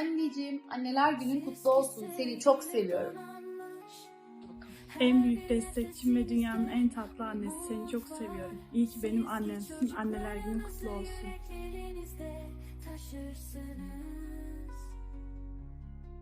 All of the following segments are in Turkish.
Anneciğim, anneler günün kutlu olsun. Seni çok seviyorum. En büyük destekçim ve dünyanın en tatlı annesi. Seni çok seviyorum. İyi ki benim annemsin. Anneler günün kutlu olsun.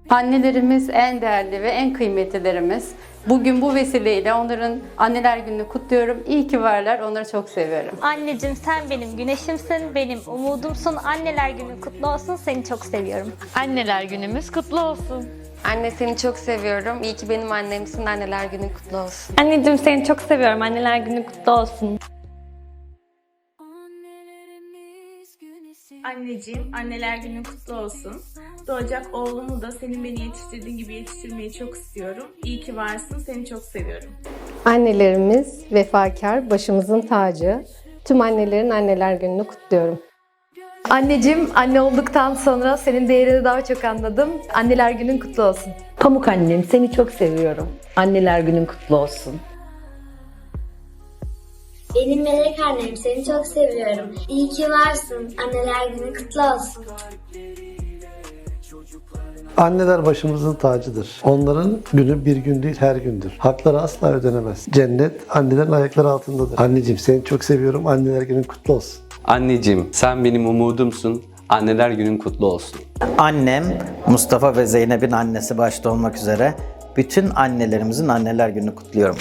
Annelerimiz en değerli ve en kıymetlilerimiz. Bugün bu vesileyle onların anneler gününü kutluyorum. İyi ki varlar. Onları çok seviyorum. Anneciğim sen benim güneşimsin, benim umudumsun. Anneler günün kutlu olsun. Seni çok seviyorum. Anneler günümüz kutlu olsun. Anne seni çok seviyorum. İyi ki benim annemsin. Anneler günün kutlu olsun. Anneciğim seni çok seviyorum. Anneler günün kutlu olsun. Anneciğim, anneler günün kutlu olsun. Doğacak oğlumu da senin beni yetiştirdiğin gibi yetiştirmeyi çok istiyorum. İyi ki varsın. Seni çok seviyorum. Annelerimiz vefakar, başımızın tacı. Tüm annelerin anneler gününü kutluyorum. Anneciğim, anne olduktan sonra senin değerini daha çok anladım. Anneler günün kutlu olsun. Pamuk annem seni çok seviyorum. Anneler günün kutlu olsun. Benim melek annem seni çok seviyorum. İyi ki varsın. Anneler günü kutlu olsun. Anneler başımızın tacıdır. Onların günü bir gün değil her gündür. Hakları asla ödenemez. Cennet annelerin ayakları altındadır. Anneciğim seni çok seviyorum. Anneler günün kutlu olsun. Anneciğim sen benim umudumsun. Anneler günün kutlu olsun. Annem, Mustafa ve Zeynep'in annesi başta olmak üzere bütün annelerimizin anneler gününü kutluyorum.